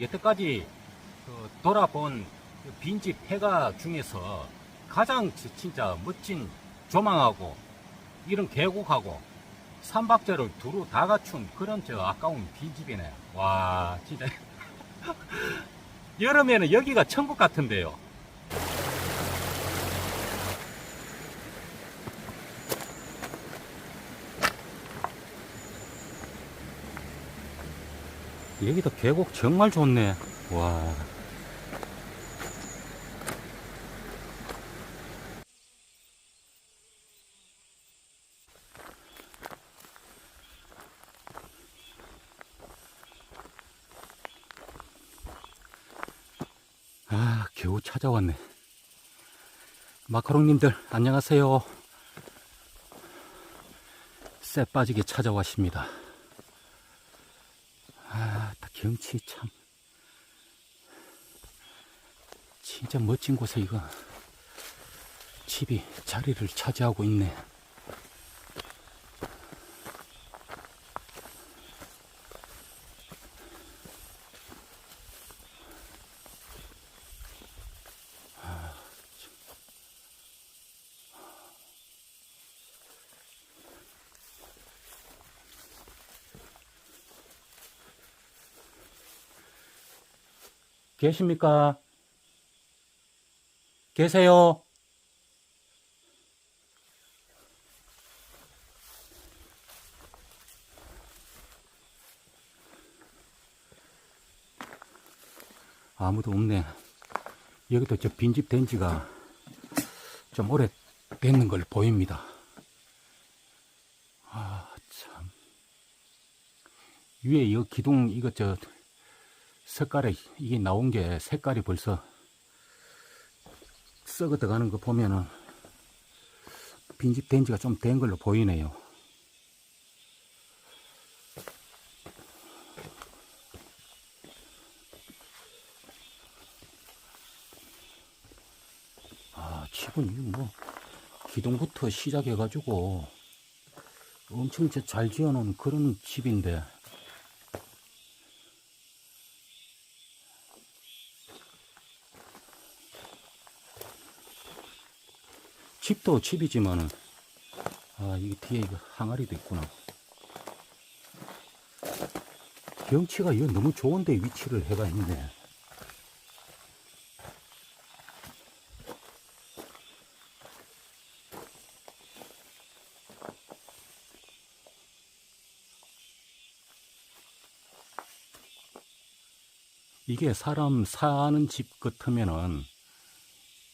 여태까지 그 돌아본 그 빈집 폐가 중에서 가장 지- 진짜 멋진 조망하고 이런 계곡하고 삼박자를 두루 다 갖춘 그런 저 아까운 빈집이네. 와 진짜 여름에는 여기가 천국 같은데요. 여기도 계곡 정말 좋네. 와. 아, 겨우 찾아왔네. 마카롱님들, 안녕하세요. 쎄 빠지게 찾아왔습니다. 경치 참. 진짜 멋진 곳에 이거 집이 자리를 차지하고 있네. 계십니까? 계세요? 아무도 없네. 여기도 저 빈집 된 지가 좀 오래 됐는 걸 보입니다. 아, 참. 위에 이 기둥, 이거 저 색깔에 이게 나온 게 색깔이 벌써 썩어 들어가는 거 보면은 빈집 된 지가 좀 된 걸로 보이네요. 아, 집은 이거 뭐 기둥부터 시작해가지고 엄청 저잘 지어놓은 그런 집인데 집도 집이지만은 아 이게 뒤에 이거 항아리도 있구나. 경치가 이거 너무 좋은데 위치를 해가 있네. 이게 사람 사는 집 같으면은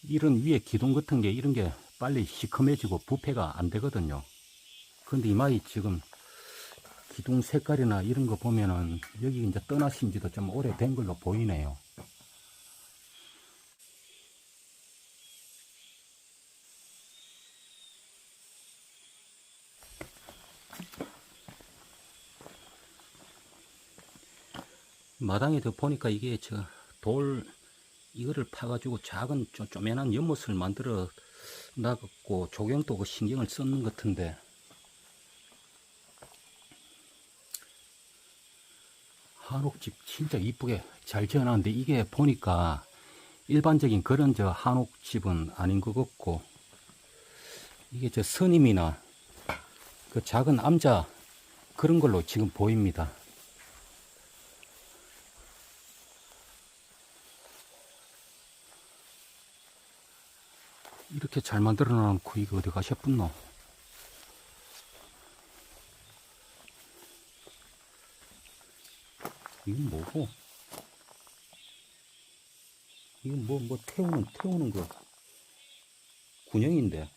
이런 위에 기둥 같은 게 이런 게 빨리 시커매지고 부패가 안 되거든요. 근데 이마이 지금 기둥 색깔이나 이런 거 보면은 여기 이제 떠나신 지도 좀 오래된 걸로 보이네요. 마당에 더 보니까 이게 저 돌 이거를 파가지고 작은 좀 쪼매난 연못을 만들어 놔갖고 조경도 그 신경을 썼는 것 같은데 한옥집 진짜 이쁘게 잘 지어놨는데 이게 보니까 일반적인 그런 저 한옥집은 아닌 것 같고 이게 저 스님이나 그 작은 암자 그런 걸로 지금 보입니다. 이렇게 잘 만들어 놓고 이거 어디 가셨분노? 이건 뭐고? 이건 뭐, 뭐 태우는, 태우는 거. 군형인데.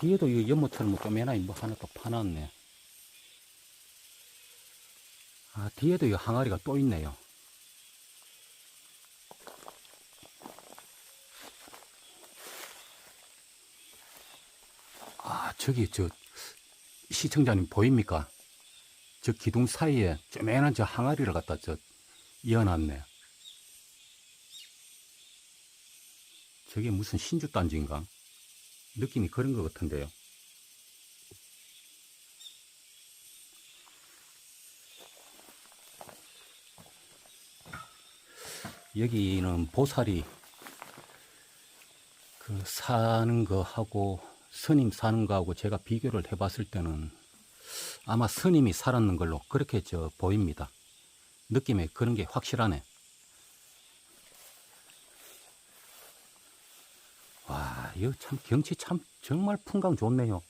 뒤에도 이거 연못처럼 뭐 쪼매나 뭐 하나 또 파놨네. 아, 뒤에도 이 항아리가 또 있네요. 아, 저기, 저, 시청자님 보입니까? 저 기둥 사이에 쪼매난 저 항아리를 갖다 저 이어놨네. 저게 무슨 신주 단지인가? 느낌이 그런 것 같은데요. 여기는 보살이 그 사는 거하고 스님 사는 거하고 제가 비교를 해봤을 때는 아마 스님이 살았는 걸로 그렇게 저 보입니다. 느낌에 그런 게 확실하네. 와, 이거 참 경치 참 정말 풍광 좋네요.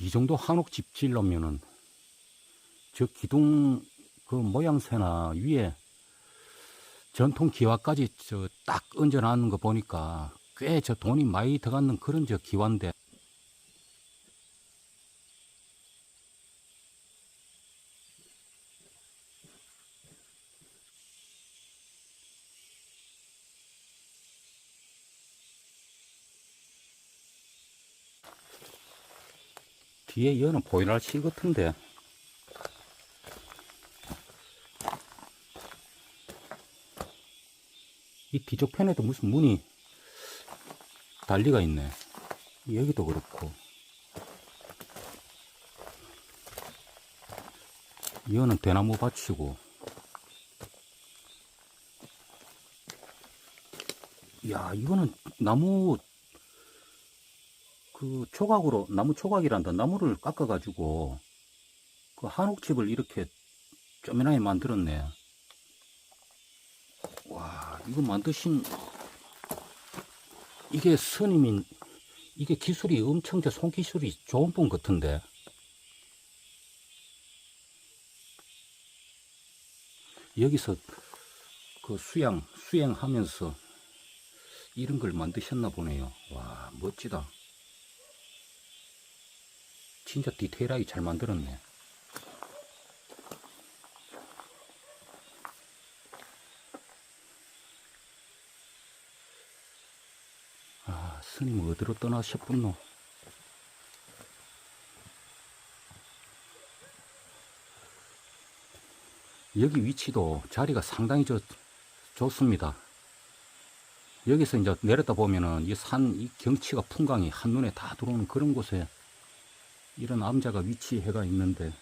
이 정도 한옥집 지으려면은 저 기둥 그 모양새나 위에 전통 기와까지 저 딱 얹어 놨는 거 보니까 꽤 저 돈이 많이 들어가는 그런 저 기와인데 뒤에 여는 보이날 씨 같은데. 이 뒤쪽 편에도 무슨 문이 달리가 있네. 여기도 그렇고. 이거는 대나무 밭이고. 야 이거는 나무 그 조각으로 나무 조각이란다. 나무를 깎아 가지고 그 한옥집을 이렇게 쪼매나게 만들었네. 와 이거 만드신 이게 스님인 이게 기술이 엄청 저 손기술이 좋은 분 같은데. 여기서 그 수양 수행하면서 이런 걸 만드셨나 보네요. 와 멋지다 진짜 디테일하게 잘 만들었네. 아, 스님 어디로 떠나셨군노? 여기 위치도 자리가 상당히 저, 좋습니다. 여기서 이제 내렸다 보면은 이 산, 이 경치가 풍광이 한눈에 다 들어오는 그런 곳에 이런 암자가 위치해가 있는데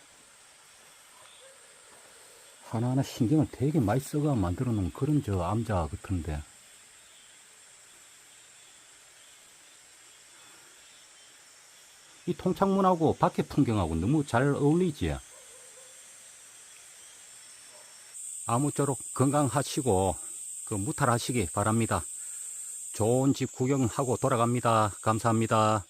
하나하나 신경을 되게 많이 써가 만들어 놓은 그런 저 암자 같은데. 이 통창문하고 밖에 풍경하고 너무 잘 어울리지? 아무쪼록 건강하시고 그 무탈하시기 바랍니다. 좋은 집 구경하고 돌아갑니다. 감사합니다